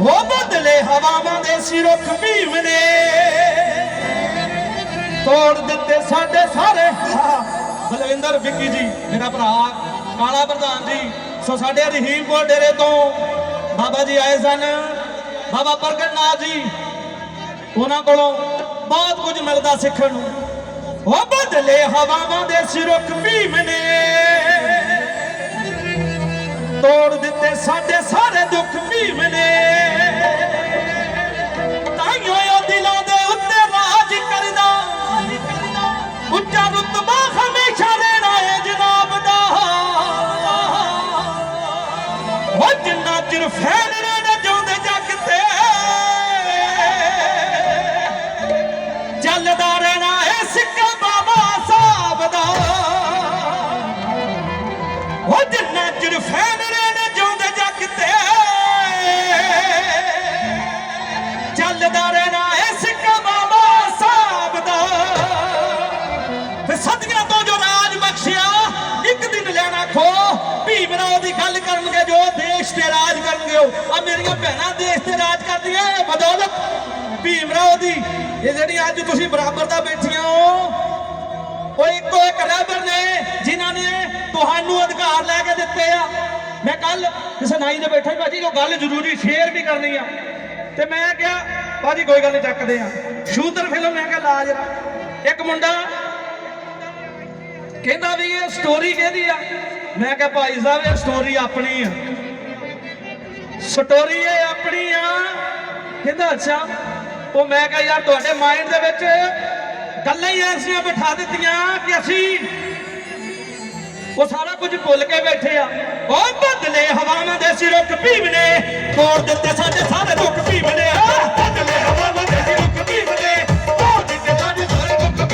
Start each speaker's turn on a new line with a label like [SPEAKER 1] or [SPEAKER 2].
[SPEAKER 1] ਹਵਾਵਾਂ ਦੇ ਸਿਰੁਖ ਭੀਮ ਨੇ ਤੋੜ ਦਿੱਤੇ ਸਾਡੇ ਸਾਰੇ। ਬਲਵਿੰਦਰ, ਵਿੱਕੀ ਜੀ, ਮੇਰਾ ਭਰਾ, ਕਾਲਾ ਪ੍ਰਧਾਨ ਜੀ, ਸੋ ਸਾਡੇ ਰਹੀਮਪੁਰ ਡੇਰੇ ਤੋਂ ਬਾਬਾ ਜੀ ਆਏ ਸਨ। ਬਾਬਾ ਪ੍ਰਗਟ ਨਾਥ ਜੀ, ਉਹਨਾਂ ਕੋਲੋਂ ਬਹੁਤ ਕੁਝ ਮਿਲਦਾ ਸਿੱਖਣ ਨੂੰ। ਉਹ ਬਦਲੇ ਹਵਾਵਾਂ ਦੇ ਸਿਰੁਖ ਭੀਮ ਨੇ ਤੋੜ ਦਿੱਤੇ ਸਾਡੇ ਚਿਰ ਫੈਲ ਰਹਿਣਾ ਚਾਹੁੰਦੇ ਜੱਗ ਤੇ ਚੱਲਦਾ ਰਹਿਣਾ ਹੈ ਸਿੱਕਾ ਬਾਬਾ ਸਾਹਿਬ ਦਾ। ਉਹ ਜਿੰਨਾ ਚਿਰ ਫੈਲ ਰਹਿਣਾ ਚਾਹੁੰਦੇ ਜੱਗ ਤੇ ਚੱਲਦਾ ਰਹਿਣਾ ਹੈ ਸਿੱਕਾ ਬਾਬਾ ਸਾਹਿਬ ਦਾ। ਫਿਰ ਸਦੀਆਂ ਤੋਂ ਜੋ ਰਾਜ ਬਖਸ਼ਿਆ, ਇੱਕ ਦਿਨ ਲੈਣਾ ਖੋ, ਭੀਮ ਦੀ ਗੱਲ ਕਰਨਗੇ ਜੋ ਰਾਜ ਕਰਨਗੇ ਆ ਮੇਰੀਆਂ ਭੈਣਾਂ ਦੇਸ਼ ਤੇ ਰਾਜ ਕਰਦੀਆਂ, ਇਹ ਬਦੌਲਤ ਭੀਮ ਦੀ। ਇਹ ਜਿਹੜੀ ਅੱਜ ਤੁਸੀਂ ਬਰਾਬਰ ਦਾ ਬੈਠੀਆਂ ਹੋ, ਉਹ ਇੱਕੋ ਇੱਕ ਰਹਿਬਰ ਨੇ, ਜਿਨ੍ਹਾਂ ਨੇ ਤੁਹਾਨੂੰ ਅਧਿਕਾਰ ਲੈ ਕੇ ਦਿੱਤੇ ਆ। ਮੈਂ ਕੱਲ ਕਿਸੇ ਦੇ ਬੈਠਾ ਭਾਜੀ ਉਹ ਗੱਲ ਜ਼ਰੂਰੀ ਸ਼ੇਅਰ ਵੀ ਕਰਨੀ ਆ। ਤੇ ਮੈਂ ਕਿਹਾ, ਭਾਜੀ, ਕੋਈ ਗੱਲ ਨਹੀਂ ਚੱਕਦੇ ਆ। ਸ਼ੂਦਰ ਫਿਲਮ ਮੈਂ ਕਿਹਾ, ਲਾ ਜਰਾ। ਇੱਕ ਮੁੰਡਾ ਕਹਿੰਦਾ ਵੀ ਇਹ ਸਟੋਰੀ ਕਿਹਦੀ ਆ? ਮੈਂ ਕਿਹਾ, ਭਾਈ ਸਾਹਿਬ, ਇਹ ਸਟੋਰੀ ਆਪਣੀ ਆ। ਸਟੋਰੀ ਇਹ ਆਪਣੀ ਆ। ਕਹਿੰਦਾ, ਅੱਛਾ, ਉਹ ਮੈਂ ਕਿਹਾ, ਯਾਰ, ਤੁਹਾਡੇ ਮਾਈਂਡ ਦੇ ਵਿੱਚ ਗੱਲਾਂ ਹੀ ਐਸੀਆਂ ਬਿਠਾ ਦਿੱਤੀਆਂ ਕਿ ਅਸੀਂ ਉਹ ਸਾਰਾ ਕੁਝ ਭੁੱਲ ਕੇ ਬੈਠੇ ਆ। ਉਹ ਬਦਲੇ ਹਵਾਵਾਂ ਦੇ ਸਿਰੋਂ ਭੀਮ ਨੇ ਤੋੜ ਦਿੱਤੇ ਸਾਡੇ ਸਾਰੇ